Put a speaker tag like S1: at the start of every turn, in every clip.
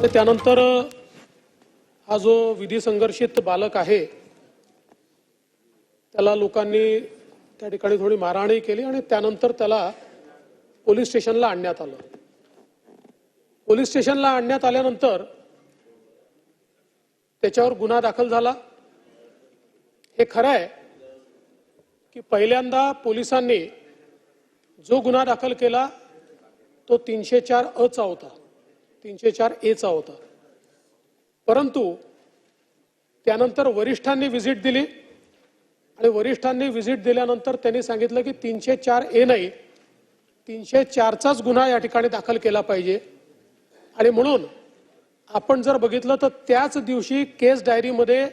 S1: तर त्यानंतर हा जो विधी संघर्षित बालक आहे त्याला लोकांनी त्या ठिकाणी थोडी मारहाणही केली आणि त्यानंतर त्याला पोलीस स्टेशनला आणण्यात आलं. पोलीस स्टेशनला आणण्यात आल्यानंतर त्याच्यावर गुन्हा दाखल झाला. हे खरं आहे की पहिल्यांदा पोलिसांनी जो गुन्हा दाखल केला तो तीनशे चार अचा होता. तीनशे चार एचा होता. परंतु त्यानंतर वरिष्ठांनी व्हिजिट दिली आणि वरिष्ठांनी व्हिजिट दिल्यानंतर त्यांनी सांगितलं की तीनशे चार ए नाही तीनशे चारचाच गुन्हा या ठिकाणी दाखल केला पाहिजे. आणि म्हणून आपण जर बघितलं तर त्याच दिवशी केस डायरीमध्ये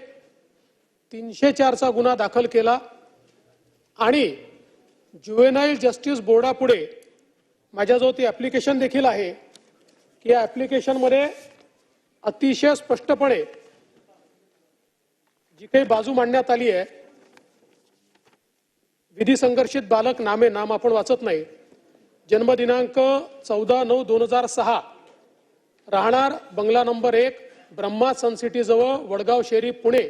S1: तीनशे चारचा गुन्हा दाखल केला आणि ज्युएनाईल जस्टिस बोर्डापुढे माझ्याजवळ ती ॲप्लिकेशन देखील आहे. की या ॲप्लिकेशनमध्ये अतिशय स्पष्टपणे जी काही बाजू मांडण्यात आली आहे विधी संघर्षित बालक नामे नाम आपण वाचत नाही. जन्मदिनांक चौदा नऊ दोन हजार सहा राहणार बंगला नंबर एक ब्रह्मा सनसिटीजवळ वडगाव शेरी पुणे.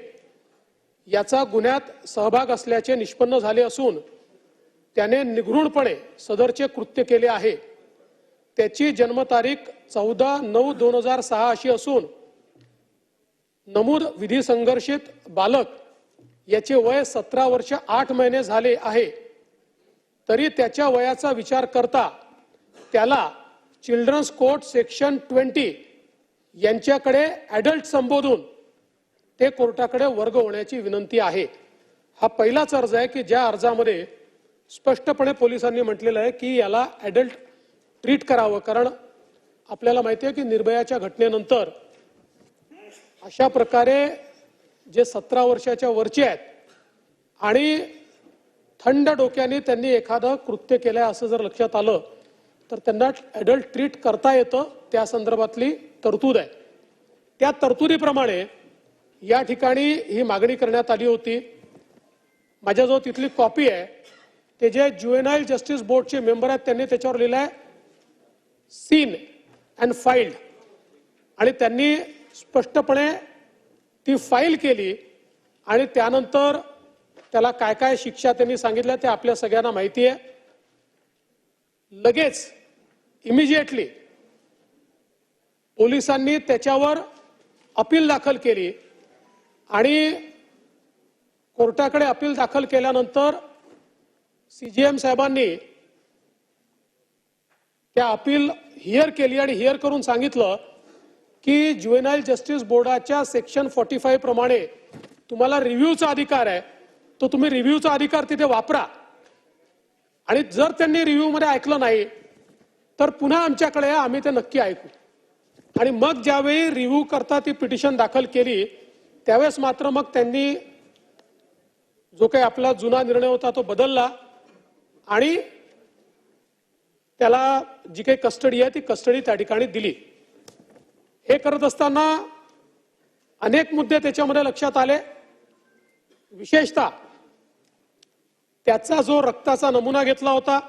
S1: याचा गुन्ह्यात सहभाग असल्याचे निष्पन्न झाले असून त्याने निघृणपणे सदरचे कृत्य केले आहे. त्याची जन्मतारीख चौदा नऊ दोन हजार सहा अशी असून नमूद विधी संघर्षित बालक याचे वय सतरा वर्ष आठ महिने झाले आहे. तरी त्याच्या वयाचा विचार करता त्याला चिल्ड्रन्स कोर्ट सेक्शन ट्वेंटी यांच्याकडे ॲडल्ट संबोधून ते कोर्टाकडे वर्ग होण्याची विनंती आहे. हा पहिलाच अर्ज आहे की ज्या अर्जामध्ये स्पष्टपणे पोलिसांनी म्हटलेलं आहे की याला ॲडल्ट ट्रीट करावं. कारण आपल्याला माहिती आहे की निर्भयाच्या घटनेनंतर अशा प्रकारे जे सतरा वर्षाच्या वरचे आहेत आणि थंड डोक्याने त्यांनी एखादं कृत्य केलंय असं जर लक्षात आलं तर त्यांना ॲडल्ट ट्रीट करता येतं. त्या संदर्भातली तरतूद आहे. त्या तरतुदीप्रमाणे या ठिकाणी ही मागणी करण्यात आली होती. माझ्याजवळ तिथली कॉपी आहे. ते जे ज्युएनाईल जस्टिस बोर्डचे मेंबर आहेत त्यांनी त्याच्यावर लिहिलं आहे सीन अँड फाईल्ड आणि त्यांनी स्पष्टपणे ती फाईल केली आणि त्यानंतर त्याला काय काय शिक्षा त्यांनी सांगितल्या ते आपल्या सगळ्यांना माहिती आहे. लगेच इमिजिएटली पोलिसांनी त्याच्यावर अपील दाखल केली आणि कोर्टाकडे अपील दाखल केल्यानंतर सीजीएम साहेबांनी त्या अपील हिअर केली आणि हिअर करून सांगितलं की ज्युएनाईल जस्टिस बोर्डाच्या सेक्शन फॉर्टी फाईव्ह प्रमाणे तुम्हाला रिव्ह्यूचा अधिकार आहे. तो तुम्ही रिव्ह्यूचा अधिकार तिथे वापरा. आणि जर त्यांनी रिव्ह्यूमध्ये ऐकलं नाही तर पुन्हा आमच्याकडे आम्ही ते नक्की ऐकू. आणि मग ज्यावेळी रिव्ह्यू करता ती पिटिशन दाखल केली त्यावेळेस मात्र मग त्यांनी जो काही आपला जुना निर्णय होता तो बदलला. आणि त्याला जी काही कस्टडी आहे ती कस्टडी त्या ठिकाणी दिली. हे करत असताना अनेक मुद्दे त्याच्यामध्ये लक्षात आले. विशेषतः त्याचा जो रक्ताचा नमुना घेतला होता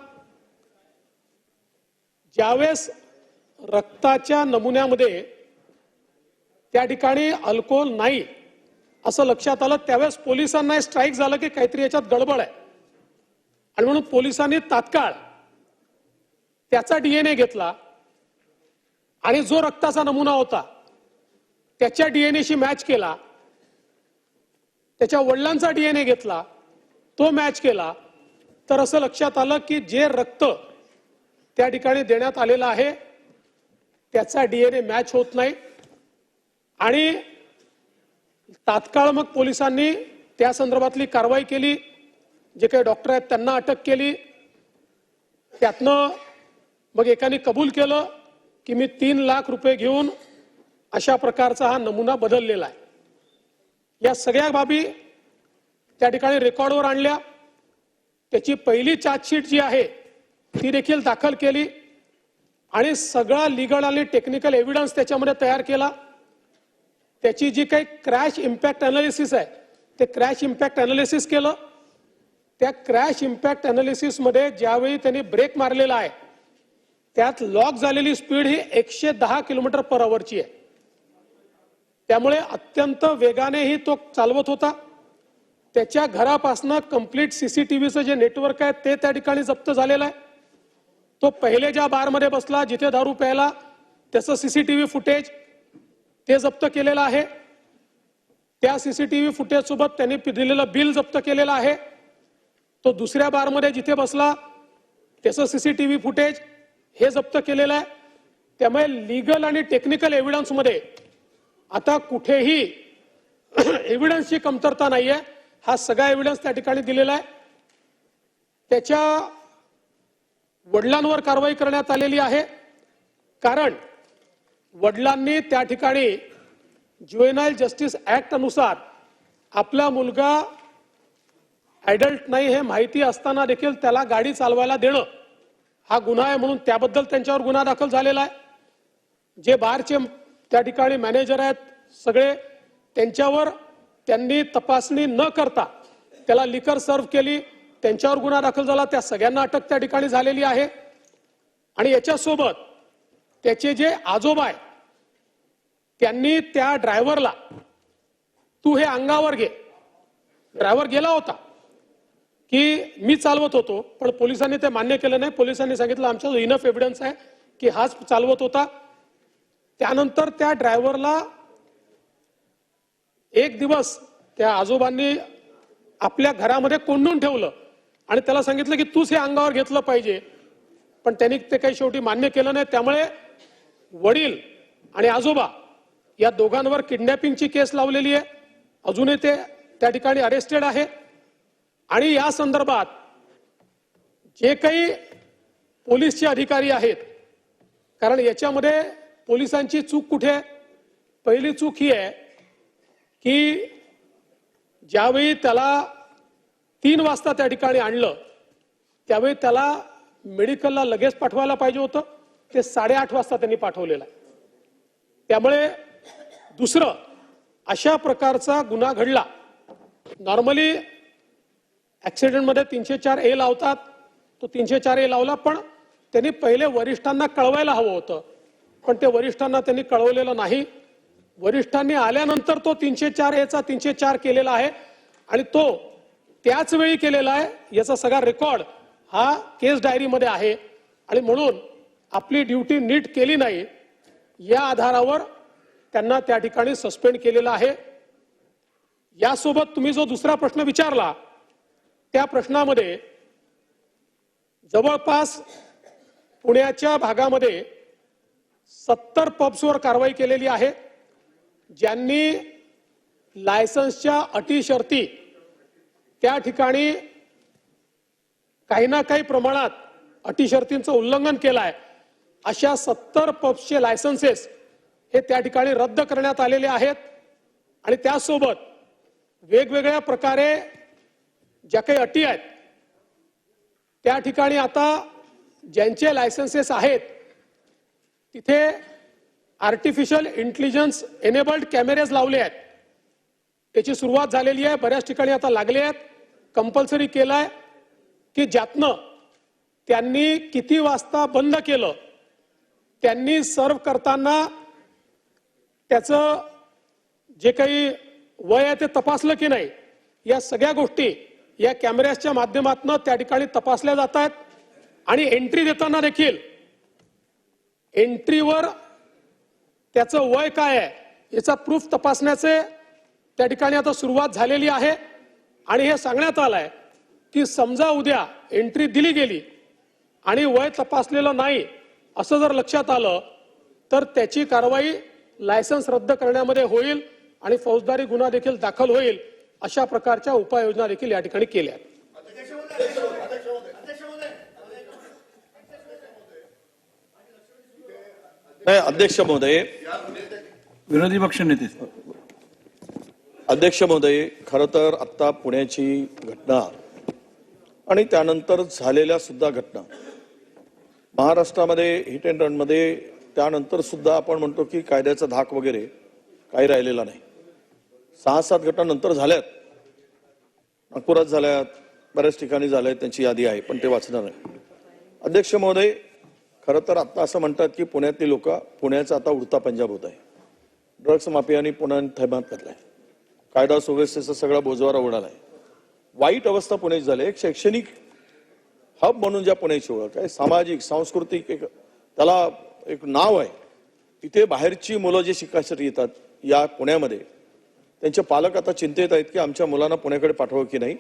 S1: ज्यावेळेस रक्ताच्या नमुन्यामध्ये त्या ठिकाणी अल्कोहोल नाही असं लक्षात आलं त्यावेळेस पोलिसांना स्ट्राईक झालं की काहीतरी याच्यात गडबड आहे. आणि म्हणून पोलिसांनी तात्काळ त्याचा डीएनए घेतला आणि जो रक्ताचा नमुना होता त्याच्या डीएनएशी मॅच केला. त्याच्या वडिलांचा डीएनए घेतला तो मॅच केला. तर असं लक्षात आलं की जे रक्त त्या ठिकाणी देण्यात आलेलं आहे त्याचा डीएनए मॅच होत नाही. आणि तात्काळ मग पोलिसांनी त्या संदर्भातली कारवाई केली. जे काही डॉक्टर आहेत त्यांना अटक केली. त्यातनं मग एकाने कबूल केलं की मी तीन लाख रुपये घेऊन अशा प्रकारचा हा नमुना बदललेला आहे. या सगळ्या बाबी त्या ठिकाणी रेकॉर्डवर आणल्या. त्याची पहिली चार्जशीट जी आहे ती देखील दाखल केली आणि सगळा लिगल आणि टेक्निकल एव्हिडन्स त्याच्यामध्ये तयार केला. त्याची जी काही क्रॅश इम्पॅक्ट अनालिसिस आहे ते क्रॅश इम्पॅक्ट अनालिसिस केलं. त्या क्रॅश इम्पॅक्ट अनालिसिसमध्ये ज्यावेळी त्यांनी ब्रेक मारलेला आहे त्यात लॉक झालेली स्पीड ही एकशे दहा किलोमीटर पर आवरची आहे. त्यामुळे अत्यंत वेगानेही तो चालवत होता. त्याच्या घरापासनं कंप्लीट सीसीटीव्हीचं जे नेटवर्क आहे ते त्या ठिकाणी जप्त झालेलं आहे. तो पहिले ज्या बारमध्ये बसला जिथे दारू प्यायला त्याचं सीसीटीव्ही फुटेज ते जप्त केलेलं आहे. त्या सीसीटीव्ही फुटेज सोबत त्यांनी दिलेलं बिल जप्त केलेलं आहे. तो दुसऱ्या बारमध्ये जिथे बसला त्याचं सीसीटीव्ही फुटेज हे जप्त केलेलं आहे. त्यामुळे लिगल आणि टेक्निकल एव्हिडन्समध्ये आता कुठेही एव्हिडन्सची कमतरता नाहीये. हा सगळा एव्हिडन्स त्या ठिकाणी दिलेला आहे. त्याच्या वडिलांवर कारवाई करण्यात आलेली आहे. कारण वडिलांनी त्या ठिकाणी ज्युएनाईल जस्टिस ऍक्ट अनुसार आपला मुलगा ऍडल्ट नाही हे माहिती असताना देखील त्याला गाडी चालवायला देणं हा गुन्हा आहे म्हणून त्याबद्दल त्यांच्यावर गुन्हा दाखल झालेला आहे. जे बारचे त्या ठिकाणी मॅनेजर आहेत सगळे त्यांच्यावर त्यांनी तपासणी न करता त्याला लिकर सर्व्ह केली त्यांच्यावर गुन्हा दाखल झाला त्या सगळ्यांना अटक त्या ठिकाणी झालेली आहे. आणि याच्यासोबत त्याचे जे आजोबा आहे त्यांनी त्या ड्रायव्हरला तू हे अंगावर घे. ड्रायव्हर गेला होता. की मी चालवत होतो पण पोलिसांनी ते मान्य केलं नाही. पोलिसांनी सांगितलं आमच्या इनफ एव्हिडन्स आहे की हाच चालवत होता. त्यानंतर त्या ड्रायव्हरला एक दिवस त्या आजोबांनी आपल्या घरामध्ये कोंडून ठेवलं आणि त्याला सांगितलं की तूच हे अंगावर घेतलं पाहिजे. पण त्यांनी ते काही शेवटी मान्य केलं नाही. त्यामुळे वडील आणि आजोबा या दोघांवर किडनॅपिंगची केस लावलेली आहे. अजूनही ते त्या ठिकाणी अरेस्टेड आहे. आणि या संदर्भात जे काही पोलीसचे अधिकारी आहेत कारण याच्यामध्ये पोलिसांची चूक कुठे? आहे पहिली चूक ही आहे की ज्यावेळी त्याला तीन वाजता त्या ठिकाणी आणलं त्यावेळी त्याला मेडिकलला लगेच पाठवायला पाहिजे होतं ते साडेआठ वाजता त्यांनी पाठवलेलं आहे. त्यामुळे दुसरं अशा प्रकारचा गुन्हा घडला. नॉर्मली ॲक्सिडेंटमध्ये तीनशे चार ए लावतात. तो तीनशे चार ए लावला पण त्यांनी पहिले वरिष्ठांना कळवायला हवं होतं. पण ते वरिष्ठांना त्यांनी कळवलेलं नाही. वरिष्ठांनी आल्यानंतर तो तीनशे चार एचा तीनशे चार केलेला आहे आणि तो त्याच वेळी केलेला आहे याचा सगळा रेकॉर्ड हा केस डायरीमध्ये आहे. आणि म्हणून आपली ड्युटी नीट केली नाही या आधारावर त्यांना त्या ठिकाणी सस्पेंड केलेलं आहे. यासोबत तुम्ही जो दुसरा प्रश्न विचारला त्या प्रश्नामध्ये जवळपास पुण्याच्या भागामध्ये सत्तर पब्सवर कारवाई केलेली आहे. ज्यांनी लायसन्सच्या अटी शर्ती त्या ठिकाणी काही ना काही प्रमाणात अटी शर्तींचं उल्लंघन केलं आहे अशा सत्तर पब्सचे लायसन्सेस हे त्या ठिकाणी रद्द करण्यात आलेले आहेत. आणि त्यासोबत वेगवेगळ्या प्रकारे ज्या काही अटी आहेत त्या ठिकाणी आता ज्यांचे लायसन्सेस आहेत तिथे आर्टिफिशियल इंटेलिजन्स एनेबल्ड कॅमेरेज लावले आहेत. त्याची सुरुवात झालेली आहे बऱ्याच ठिकाणी आता लागले आहेत. कंपल्सरी केलाय की ज्यातनं त्यांनी किती वाजता बंद केलं त्यांनी सर्व करताना त्याचं जे काही वय आहे ते तपासलं की नाही या सगळ्या गोष्टी या कॅमेऱ्याच्या माध्यमातून त्या ठिकाणी तपासल्या जात आहेत. आणि एंट्री देताना देखील एंट्रीवर त्याचं वय काय आहे याचा प्रूफ तपासण्याचे त्या ठिकाणी आता सुरुवात झालेली आहे. आणि हे सांगण्यात आलंय की समजा उद्या एंट्री दिली गेली आणि वय तपासलेलं नाही असं जर लक्षात आलं तर त्याची कारवाई लायसन्स रद्द करण्यामध्ये होईल आणि फौजदारी गुन्हा देखील दाखल होईल. अशा प्रकारच्या उपाययोजना देखील या ठिकाणी केल्या
S2: नाही अध्यक्ष महोदय.
S3: विरोधी पक्ष नेते.
S2: अध्यक्ष महोदय खरं तर आत्ता पुण्याची घटना आणि त्यानंतर झालेल्या सुद्धा घटना. महाराष्ट्रामध्ये हिट अँड रनमध्ये त्यानंतर सुद्धा आपण म्हणतो की कायद्याचा धाक वगैरे काही राहिलेला नाही. सहा सात घटना नंतर झाल्यात. नागपुरात झाल्यात बऱ्याच ठिकाणी झाल्यात त्यांची यादी आहे पण ते वाचणार नाही. अध्यक्ष महोदय खरं तर आत्ता असं म्हणतात की पुण्यातली लोक पुण्याचा आता उडता पंजाब होत आहे. ड्रग्स माफियांनी पुन्हा थैमात घातलाय. कायदा सुव्यवस्थेचा सगळा बोजवारा आहे वाईट अवस्था पुण्याची झाली. एक शैक्षणिक हब म्हणून ज्या पुण्याची ओळख आहे सामाजिक सांस्कृतिक एक त्याला एक नाव आहे. तिथे बाहेरची मुलं जे शिकायसाठी येतात या पुण्यामध्ये त्यांचे पालक आता चिंतेत आहेत की आमच्या मुलांना पुण्याकडे पाठवावं की नाही.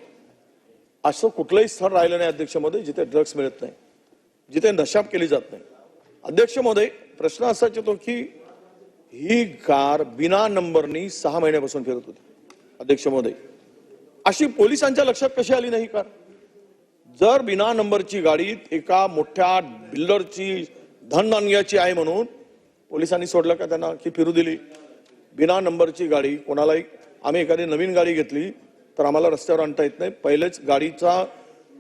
S2: असं कुठलंही स्थळ राहिलं नाही अध्यक्षमध्ये जिथे ड्रग्ज मिळत नाही. जिथे नशाब केली जात नाही. अध्यक्ष महोदय प्रश्न असाच येतो की ही कार बिना नंबरनी सहा महिन्यापासून फिरत होती अध्यक्ष महोदय अशी पोलिसांच्या लक्षात कशी आली नाही कार? जर बिना नंबरची गाडी एका मोठ्या बिल्डरची धनदानग्याची आहे म्हणून पोलिसांनी सोडलं का त्यांना की फिरू दिली? बिना नंबरची गाडी कोणालाही आम्ही एखादी नवीन गाडी घेतली तर आम्हाला रस्त्यावर आणता येत नाही. पहिलेच गाडीचा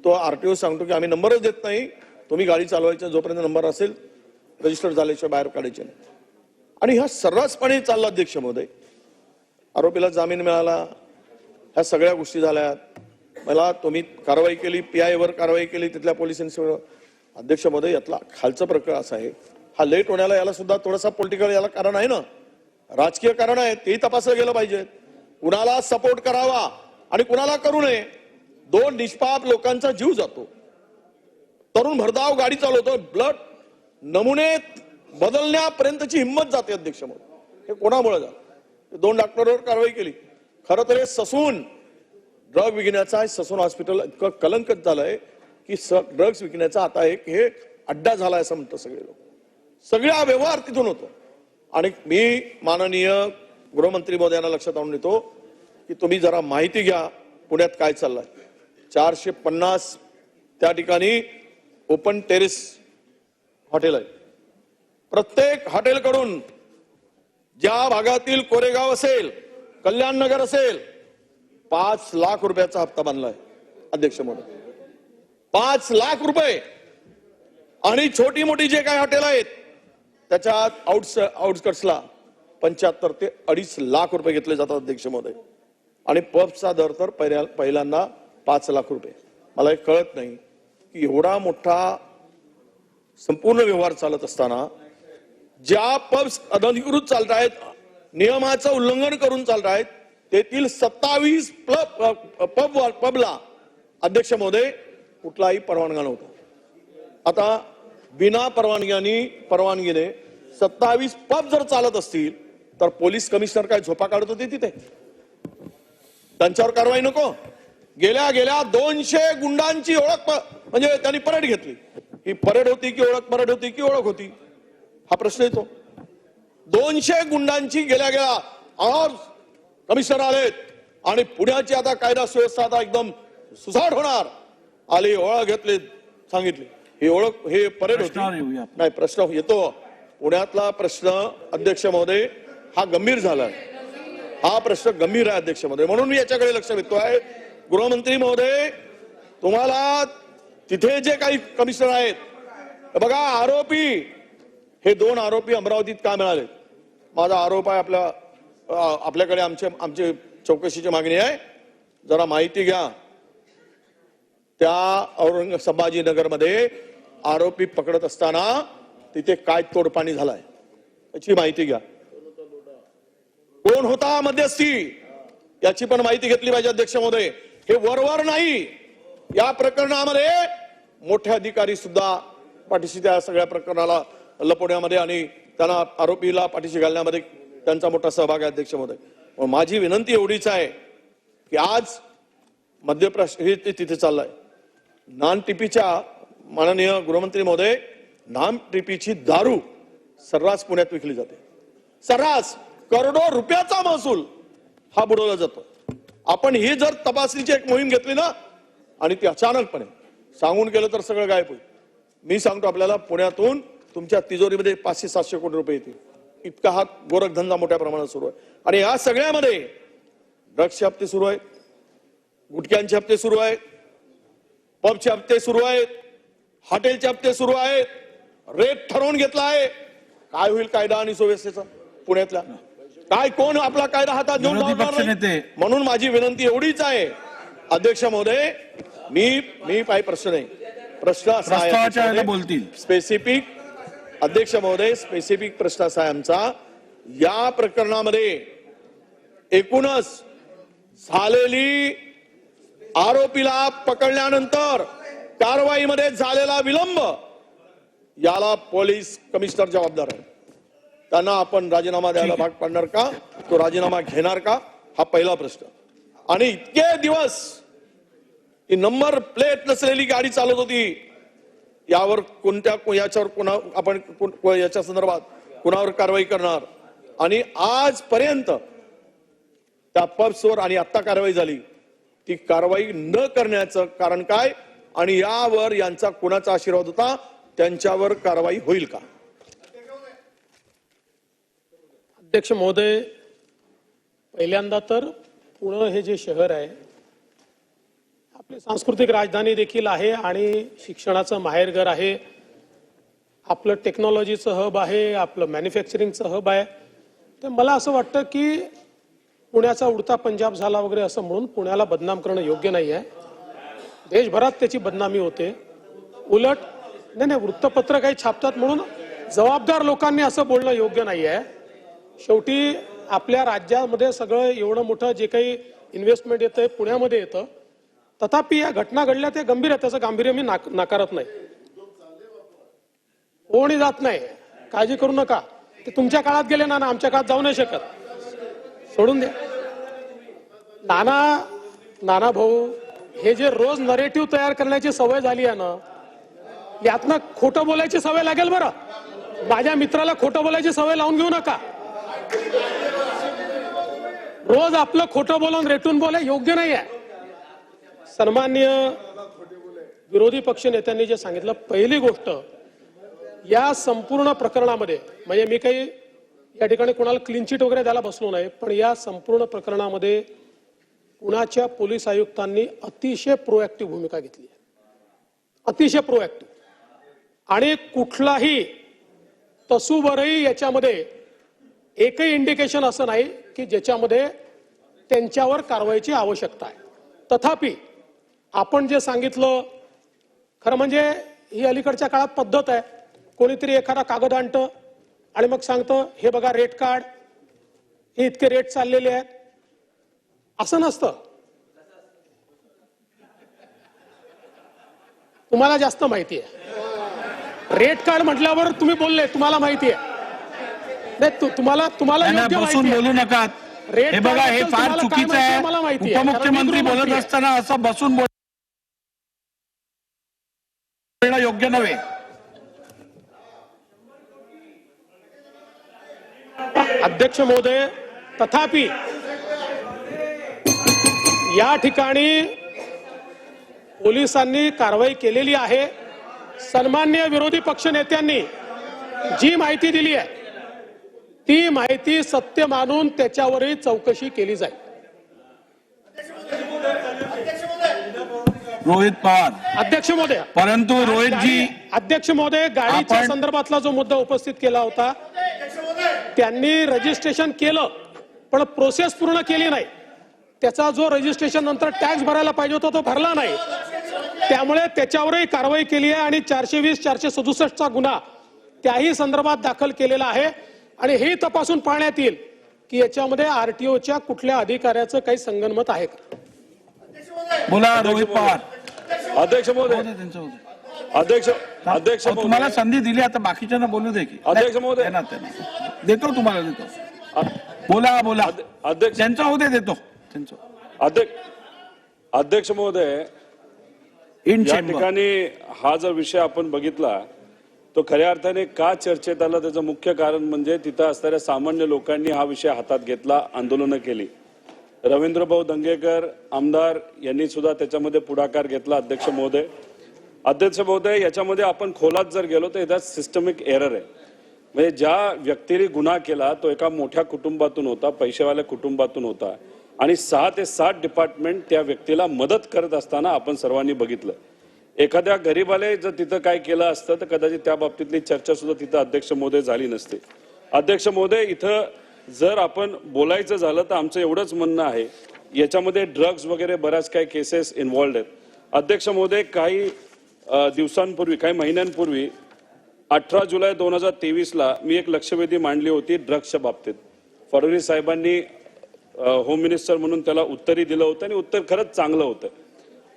S2: तो आर टी ओ सांगतो की आम्ही नंबरच देत नाही. तुम्ही गाडी चालवायच्या जोपर्यंत नंबर असेल रजिस्टर झाल्याशिवाय बाहेर काढायचे नाही. आणि हा सर्रासपणे चालला अध्यक्ष महोदय. आरोपीला जामीन मिळाला. ह्या सगळ्या गोष्टी झाल्या मला तुम्ही कारवाई केली पी आय वर कारवाई केली तिथल्या पोलिसांनी अध्यक्ष महोदय यातला खालचा प्रकार असा आहे. हा लेट होण्याला याला सुद्धा थोडासा पॉलिटिकल याला कारण आहे ना. राजकीय कारण आहेत तेही तपासलं गेलं पाहिजे. कुणाला सपोर्ट करावा आणि कुणाला करू नये दोन निष्पाप लोकांचा जीव जातो. तरुण भरधाव गाडी चालवतो ब्लड नमुने बदलण्यापर्यंतची हिंमत जाते अध्यक्ष म्हणून. हे कोणामुळे झालं? दोन डॉक्टरवर कारवाई केली. खरं तर हे ससून ड्रग विकण्याचा ससून हॉस्पिटल इतकं कलंकत झालंय की ड्रग्स विकण्याचा आता एक हे अड्डा झालाय असं म्हणतं सगळे लोक. सगळा व्यवहार तिथून होतो. आणि मी माननीय गृहमंत्री मोदयांना लक्षात आणून येतो की तुम्ही जरा माहिती घ्या पुण्यात काय चाललंय. चारशे पन्नास त्या ठिकाणी ओपन टेरेस हॉटेल आहे. प्रत्येक हॉटेलकडून ज्या भागातील कोरेगाव असेल कल्याण नगर असेल पाच लाख रुपयाचा हप्ता बांधलाय अध्यक्ष म्हणून पाच लाख रुपये. आणि छोटी मोठी जे काही हॉटेल आहेत त्याच्यात आउट्स आउटस्कट्सला पंच्याहत्तर ते अडीच लाख रुपये घेतले जातात अध्यक्ष महोदय आणि पबचा दर तर पहिल्या पहिल्यांदा पाच लाख रुपये. मला हे कळत नाही की एवढा मोठा संपूर्ण व्यवहार चालत असताना ज्या पब्स अनधिकृत चालत आहेत नियमाचं उल्लंघन करून चालत आहेत तेथील सत्तावीस पब पबला अध्यक्ष महोदय कुठलाही परवानगा नव्हता. आता बिना परवानग्यानी परवानगीने सत्तावीस पब जर चालत असतील तर पोलीस कमिशनर काय झोपा काढत होते तिथे? त्यांच्यावर कारवाई नको. गेल्या गेल्या दोनशे गुंडांची ओळख प- म्हणजे त्यांनी परेड घेतली. ही परेड होती की ओळख परेड होती की ओळख होती? हा प्रश्न येतो. दोनशे गुंडांची गेल्या गेल्या आज कमिशनर आलेत आणि पुण्याची आता कायदा सुव्यवस्था आता एकदम सुसाट होणार. आली ओळख घेतली सांगितली. ही ओळख हे परेड होती. नाही प्रश्न येतो. पुण्यातला प्रश्न अध्यक्ष महोदय हा गंभीर झालाय हा प्रश्न गंभीर आहे अध्यक्ष महोदय. म्हणून मी याच्याकडे लक्ष देतोय गृहमंत्री महोदय तुम्हाला तिथे जे काही कमिशनर आहेत बघा आरोपी हे दोन आरोपी अमरावतीत का मिळाले माझा आरोप आहे आपल्या आपल्याकडे आमचे आमची चौकशीची मागणी आहे. जरा माहिती घ्या. त्या औरंग संभाजीनगरमध्ये आरोपी पकडत असताना तिथे काय तोडपाणी झालाय? याची माहिती घ्या. कोण होता मध्यस्थी? याची पण माहिती घेतली पाहिजे अध्यक्ष महोदय. हे वरवर नाही. या प्रकरणामध्ये मोठे अधिकारी सुद्धा पाठीशी त्या सगळ्या प्रकरणाला लपवण्यामध्ये आणि त्यांना आरोपीला पाठीशी घालण्यामध्ये त्यांचा मोठा सहभाग आहे अध्यक्ष महोदय. माझी विनंती एवढीच आहे की आज मध्यप्रदेश हे ते तिथे चाललंय. नान टिपीच्या माननीय गृहमंत्री महोदय नाम टिपीची दारू सर्रास पुण्यात विकली जाते. सर्रास करोडो रुपयाचा महसूल हा बुडवला जातो. आपण ही जर तपासणीची एक मोहीम घेतली ना आणि ती अचानकपणे सांगून गेलं तर सगळं गायब होईल. मी सांगतो आपल्याला पुण्यातून तुमच्या तिजोरीमध्ये पाचशे सातशे कोटी रुपये येतील. इतका हा गोरखधंदा मोठ्या प्रमाणात सुरू आहे. आणि या सगळ्यामध्ये ड्रग्सचे हप्ते सुरू आहेत गुटख्यांचे हप्ते सुरू आहेत पबचे हप्ते सुरू आहेत हॉटेलचे हप्ते सुरू आहेत. रेट ठरवून घेतला आहे. काय होईल कायदा आणि सुव्यवस्थेचा पुण्यातला? काय कोण आपला कायदा हातात घेऊन. म्हणून माझी विनंती एवढीच आहे. अध्यक्ष महोदय मी मी काही प्रश्न नाही. प्रश्न असा आहे
S3: बोलतील.
S2: स्पेसिफिक अध्यक्ष महोदय स्पेसिफिक प्रश्न असा आहे आमचा. या प्रकरणामध्ये एकूणच झालेली आरोपीला पकडल्यानंतर कारवाईमध्ये झालेला विलंब याला पोलीस कमिशनर जबाबदार आहे. त्यांना आपण राजीनामा द्यायला भाग पाडणार का? तो राजीनामा घेणार का? हा पहिला प्रश्न. आणि इतके दिवस ही नंबर प्लेट नसलेली गाडी चालत होती. यावर कोणत्या याच्यावर कोणा आपण याच्या संदर्भात कुणावर कारवाई करणार? आणि आजपर्यंत त्या पब्सवर आणि आता कारवाई झाली. ती कारवाई न करण्याचं कारण काय? आणि यावर यांचा कोणाचा आशीर्वाद होता? त्यांच्यावर कारवाई होईल का?
S1: अध्यक्ष महोदय पहिल्यांदा तर पुणे हे जे शहर आहे आपली सांस्कृतिक राजधानी देखील आहे आणि शिक्षणाचं माहेरघर आहे. आपलं टेक्नॉलॉजीचं हब आहे आपलं मॅन्युफॅक्चरिंगचं हब आहे. तर मला असं वाटतं की पुण्याचा उडता पंजाब झाला वगैरे असं म्हणून पुण्याला बदनाम करणं योग्य नाही आहे देशभरात त्याची बदनामी होते. उलट नाही नाही वृत्तपत्र काही छापतात म्हणून जबाबदार लोकांनी असं बोलणं योग्य नाही आहे शेवटी आपल्या राज्यामध्ये सगळं एवढं मोठं जे काही इन्व्हेस्टमेंट येतं पुण्यामध्ये येतं. तथापि या घटना घडल्या ते गंभीर आहे त्याचं गांभीर्य मी नाक- नाकारत नाही. कोणी जात नाही. काळजी करू नका. ते तुमच्या काळात गेले ना ना आमच्या काळात जाऊ नाही शकत. सोडून द्या. नाना नाना भाऊ हे जे रोज नरेटिव्ह तयार करण्याची सवय झाली आहे ना यातनं खोटं बोलायची सवय लागेल बरं. माझ्या मित्राला खोटं बोलायची सवय लावून घेऊ नका. रोज आपलं खोटं बोलून रेटून बोला योग्य नाही आहे सन्मान्य विरोधी पक्ष नेत्यांनी जे सांगितलं पहिली गोष्ट या संपूर्ण प्रकरणामध्ये म्हणजे मी काही या ठिकाणी कोणाला क्लीन चिट वगैरे द्यायला बसलो नाही पण या संपूर्ण प्रकरणामध्ये पुण्याच्या पोलीस आयुक्तांनी अतिशय प्रोएक्टिव्ह भूमिका घेतली आहे. अतिशय प्रोएक्टिव्ह आणि कुठलाही तसूवरही याच्यामध्ये एकही इंडिकेशन असं नाही की ज्याच्यामध्ये त्यांच्यावर कारवाईची आवश्यकता आहे. तथापि आपण जे सांगितलं खरं म्हणजे ही अलीकडच्या काळात पद्धत आहे. कोणीतरी एखादा कागद आणतं आणि मग सांगतं हे बघा रेट कार्ड हे इतके रेट चाललेले आहेत. असं नसतं तुम्हाला जास्त माहिती आहे रेट कार्ड म्हटल्यावर तुम्ही बोलले तुम्हाला माहिती आहे नाही तु- तुम्हाला तुम्हाला
S3: बसून बोलू. नका हे बघा हे फार चुकीचं
S1: आहे मला माहिती
S3: आहे
S1: आहे. कारण
S3: उपमुख्यमंत्री बोलत. असताना असं बसून बोल- बोलणं योग्य नव्हे
S1: अध्यक्ष महोदय तथापि या ठिकाणी पोलिसांनी कारवाई केलेली आहे. सन्मान्य विरोधी पक्ष नेत्यांनी जी माहिती दिली आहे ती माहिती सत्य मानून त्याच्यावरही चौकशी केली जाईल.
S3: रोहित पवार.
S1: अध्यक्ष महोदय.
S3: परंतु रोहितजी
S1: अध्यक्ष महोदय गाडीच्या संदर्भातला जो मुद्दा उपस्थित केला होता त्यांनी रजिस्ट्रेशन केलं पण प्रोसेस पूर्ण केली नाही. त्याचा जो रजिस्ट्रेशन नंतर टॅक्स भरायला पाहिजे होता तो भरला नाही. त्यामुळे त्याच्यावरही कारवाई केली आहे आणि चारशे वीस चारशे सदुसष्टचा गुन्हा त्याही संदर्भात दाखल केलेला आहे. आणि हे तपासून पाहण्यात येईल की याच्यामध्ये आरटीओच्या कुठल्या अधिकाऱ्याचं काही संगनमत आहे का?
S3: बोला रोहित पवार.
S4: अध्यक्ष. अध्यक्ष अध्यक्ष
S3: तुम्हाला संधी दिली आता बाकीच्यांना बोलू दे की.
S4: अध्यक्ष महोदय.
S3: देतो तुम्हाला देतो. बोला बोला.
S4: अध्य- अध्यक्ष
S3: त्यांचं होऊ दे देतो. त्यांचं.
S4: अध्यक्ष अध्यक्ष महोदय या ठिकाणी हा जर विषय आपण बघितला तो खऱ्या अर्थाने का चर्चेत आला? त्याचं मुख्य कारण म्हणजे तिथं असणाऱ्या सामान्य लोकांनी हा विषय हातात घेतला आंदोलनं केली. रवींद्रभाऊ दंगेकर आमदार यांनी सुद्धा त्याच्यामध्ये पुढाकार घेतला अध्यक्ष महोदय. अध्यक्ष महोदय याच्यामध्ये आपण खोलात जर गेलो तर याच्यात सिस्टमिक एरर आहे. म्हणजे ज्या व्यक्तीने गुन्हा केला तो एका मोठ्या कुटुंबातून होता पैसेवाल्या कुटुंबातून होता. आणि सहा ते सात डिपार्टमेंट त्या व्यक्तीला मदत करत असताना आपण सर्वांनी बघितलं. एखाद्या गरीबाले जर तिथं काय केलं असतं तर कदाचित त्या बाबतीतली चर्चा सुद्धा तिथं अध्यक्ष महोदय झाली नसते. अध्यक्ष महोदय इथं जर आपण बोलायचं झालं तर आमचं एवढंच म्हणणं आहे याच्यामध्ये ड्रग्ज वगैरे बऱ्याच काही केसेस इन्व्हॉल्ड आहेत. अध्यक्ष महोदय काही दिवसांपूर्वी काही महिन्यांपूर्वी अठरा जुलै दोन हजार तेवीसला मी एक लक्षवेधी मांडली होती ड्रग्सच्या बाबतीत. फडणवीस साहेबांनी होम मिनिस्टर म्हणून त्याला उत्तरही दिलं होतं आणि उत्तर खरंच चांगलं होतं.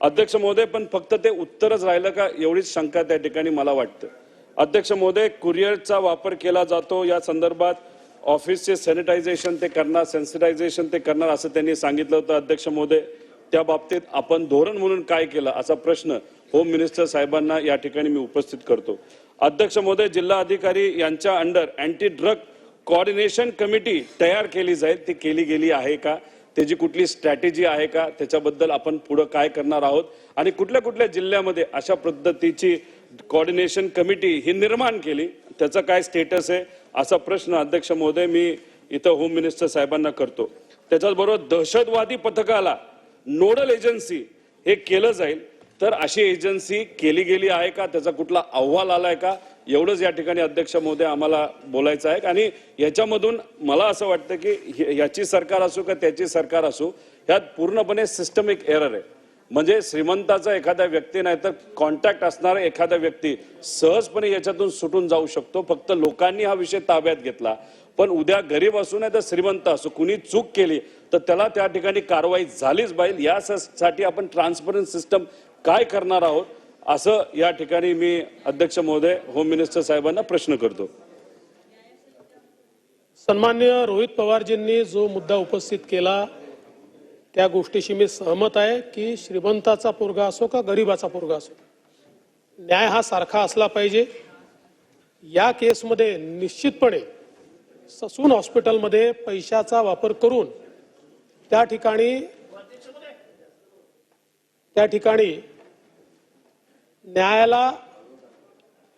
S4: अध्यक्ष महोदय पण फक्त ते उत्तरच राहिलं का एवढीच शंका त्या ठिकाणी मला वाटतं. अध्यक्ष महोदय कुरिअरचा वापर केला जातो या संदर्भात ऑफिसचे सॅनिटायझेशन ते करणार सेन्सिटायझेशन ते करणार असं त्यांनी सांगितलं होतं अध्यक्ष महोदय. त्या बाबतीत आपण धोरण म्हणून काय केलं असा प्रश्न होम मिनिस्टर साहेबांना या ठिकाणी मी उपस्थित करतो. अध्यक्ष महोदय जिल्हा अधिकारी यांच्या under anti drug coordination committee तयार केली जाईल. ती केली गेली आहे का? त्याची कुठली स्ट्रॅटेजी आहे का? त्याच्याबद्दल आपण पुढे काय करणार आहोत? आणि कुठल्या कुठल्या जिल्ह्यामध्ये अशा पद्धतीची कोऑर्डिनेशन कमिटी ही निर्माण केली? त्याचा काय स्टेटस आहे? असा प्रश्न अध्यक्ष महोदय मी इथं होम मिनिस्टर साहेबांना करतो. त्याच्याचबरोबर दहशतवादी पथकाला नोडल एजन्सी हे केलं जाईल. तर अशी एजन्सी केली गेली आहे का? त्याचा कुठला अहवाल आलाय का? एवढंच या ठिकाणी अध्यक्ष महोदय आम्हाला बोलायचं आहे. आणि याच्यामधून मला असं वाटतं की याची सरकार असू का त्याची सरकार असू ह्यात पूर्णपणे सिस्टमिक एरर आहे. म्हणजे श्रीमंताचा एखादा व्यक्ती नाही तर कॉन्टॅक्ट असणारा एखादा व्यक्ती सहजपणे याच्यातून सुटून जाऊ शकतो. फक्त लोकांनी हा विषय ताब्यात घेतला. पण उद्या गरीब असू नये तर श्रीमंत असो कुणी चूक केली तर त्याला त्या ठिकाणी कारवाई झालीच पाहिजे. यासाठी आपण ट्रान्सपरंट सिस्टम काय करणार आहोत? असं या ठिकाणी मी अध्यक्ष महोदय होम मिनिस्टर साहेबांना प्रश्न करतो.
S1: सन्मान्य रोहित पवारजींनी जो मुद्दा उपस्थित केला त्या गोष्टीशी मी सहमत आहे की श्रीमंताचा पोरगा असो का गरिबाचा पोरगा असो न्याय हा सारखा असला पाहिजे. या केसमध्ये निश्चितपणे ससून हॉस्पिटलमध्ये पैशाचा वापर करून त्या ठिकाणी त्या ठिकाणी न्यायाला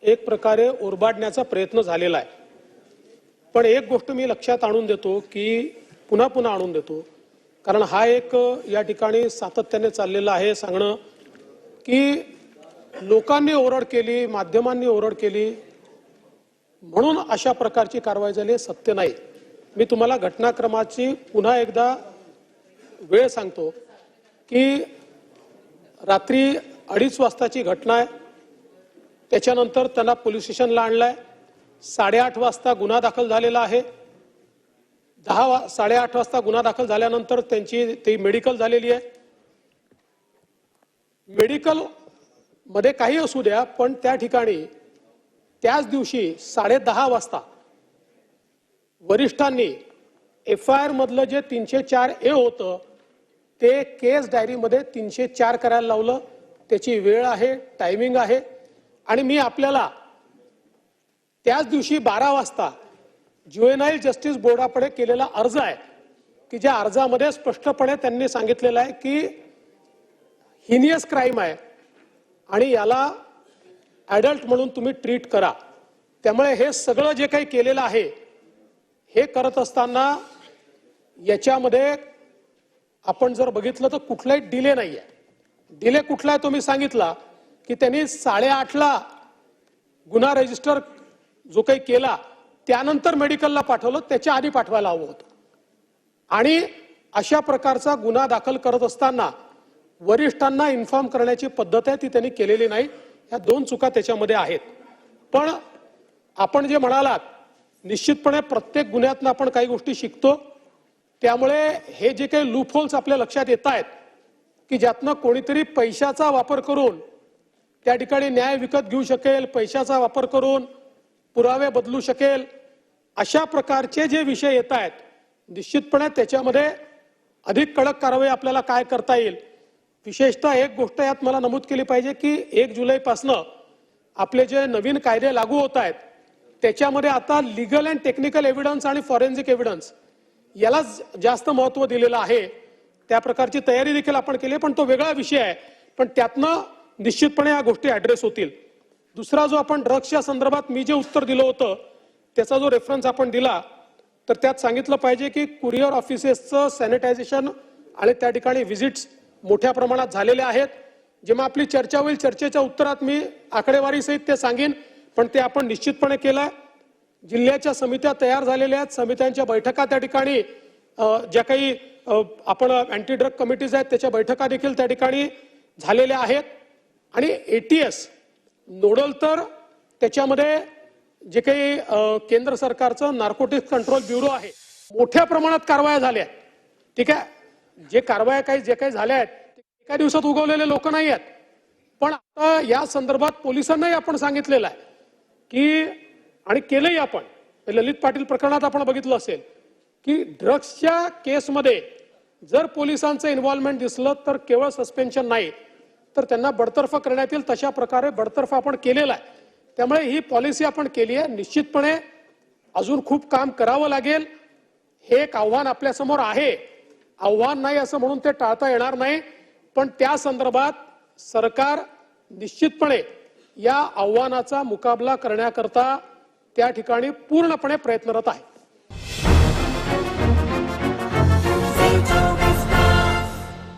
S1: एक प्रकारे ओरबाडण्याचा प्रयत्न झालेला आहे. पण एक गोष्ट मी लक्षात आणून देतो की पुन्हा पुन्हा आणून देतो. कारण हा एक या ठिकाणी सातत्याने चाललेला आहे सांगणं की लोकांनी ओरड केली माध्यमांनी ओरड केली म्हणून अशा प्रकारची कारवाई झाली हे सत्य नाही. मी तुम्हाला घटनाक्रमाची पुन्हा एकदा वेळ सांगतो की रात्री अडीच वाजताची घटना आहे. त्याच्यानंतर त्यांना पोलीस स्टेशनला आणलाय. साडेआठ वाजता गुन्हा दाखल झालेला आहे. दहा वा साडेआठ वाजता गुन्हा दाखल झाल्यानंतर त्यांची ती मेडिकल झालेली आहे. मेडिकलमध्ये काही असू द्या पण त्या ठिकाणी त्याच दिवशी साडे दहा वाजता वरिष्ठांनी एफ आय आर मधलं जे तीनशे चार ए होतं ते केस डायरीमध्ये तीनशे चार करायला लावलं. त्याची वेळ आहे टायमिंग आहे. आणि मी आपल्याला त्याच दिवशी बारा वाजता ज्युएनाईल जस्टिस बोर्डाकडे केलेला अर्ज आहे की ज्या अर्जामध्ये स्पष्टपणे त्यांनी सांगितलेलं आहे की हिनियस क्राईम आहे आणि याला ॲडल्ट म्हणून तुम्ही ट्रीट करा. त्यामुळे हे सगळं जे काही केलेलं आहे हे करत असताना याच्यामध्ये आपण जर बघितलं तर कुठलाही डिले नाही आहे डिले कुठला आहे तो मी सांगितला की त्यांनी साडेआठला गुन्हा रजिस्टर जो काही केला त्यानंतर मेडिकलला पाठवलं त्याच्या आधी पाठवायला हवं होतं. आणि अशा प्रकारचा गुन्हा दाखल करत असताना वरिष्ठांना इन्फॉर्म करण्याची पद्धत आहे ती त्यांनी केलेली नाही. ह्या दोन चुका त्याच्यामध्ये आहेत. पण आपण जे म्हणालात निश्चितपणे प्रत्येक गुन्ह्यातनं आपण काही गोष्टी शिकतो. त्यामुळे हे जे काही लूप होल्स आपल्या लक्षात येत आहेत की ज्यातनं कोणीतरी पैशाचा वापर करून त्या ठिकाणी न्याय विकत घेऊ शकेल पैशाचा वापर करून पुरावे बदलू शकेल अशा प्रकारचे जे विषय येत आहेत निश्चितपणे त्याच्यामध्ये अधिक कडक कारवाई आपल्याला काय करता येईल? विशेषतः एक गोष्ट यात मला नमूद केली पाहिजे की एक जुलैपासनं आपले जे नवीन कायदे लागू होत आहेत त्याच्यामध्ये आता लिगल अँड टेक्निकल एव्हिडन्स आणि फॉरेन्सिक एव्हिडन्स याला जास्त महत्त्व दिलेलं आहे. त्या प्रकारची तयारी देखील आपण केली पण तो वेगळा विषय आहे. पण त्यातनं निश्चितपणे या गोष्टी ऍड्रेस होतील. दुसरा जो आपण ड्रग्सच्या संदर्भात मी जे उत्तर दिलं होतं त्याचा जो रेफरन्स आपण दिला तर त्यात सांगितलं पाहिजे की कुरिअर ऑफिसेसचं सॅनिटायझेशन आणि त्या ठिकाणी व्हिजिट्स मोठ्या प्रमाणात झालेले आहेत. जेव्हा आपली चर्चा होईल चर्चेच्या उत्तरात मी आकडेवारीसहित ते सांगेन पण ते आपण निश्चितपणे केलंय जिल्ह्याच्या समित्या तयार झालेल्या आहेत. समित्यांच्या बैठका त्या ठिकाणी ज्या काही आपण अँटी ड्रग कमिटीज आहेत त्याच्या बैठका देखील त्या ठिकाणी झालेल्या आहेत. आणि एटीएस नोडल तर त्याच्यामध्ये जे काही केंद्र सरकारचं नार्कोटिक्स कंट्रोल ब्युरो आहे मोठ्या प्रमाणात कारवाया झाल्या आहेत. ठीक आहे? जे कारवाया काही जे काही झाल्या आहेत ते एका दिवसात उगवलेले लोक नाही आहेत. पण आता या संदर्भात पोलिसांनाही आपण सांगितलेलं आहे की आणि केलंही आपण ललित पाटील प्रकरणात आपण बघितलं असेल की ड्रग्सच्या केसमध्ये जर पोलिसांचं इन्व्हॉल्वमेंट दिसलं तर केवळ सस्पेन्शन नाही तर त्यांना बडतर्फ करण्यात येईल. तशा प्रकारे बडतर्फ आपण केलेला आहे. त्यामुळे ही पॉलिसी आपण केली आहे. निश्चितपणे अजून खूप काम करावं लागेल. हे एक आव्हान आपल्यासमोर आहे. आव्हान नाही असं म्हणून ते टाळता येणार नाही. पण त्या संदर्भात सरकार निश्चितपणे या आव्हानाचा मुकाबला करण्याकरता त्या ठिकाणी पूर्णपणे प्रयत्नरत आहे.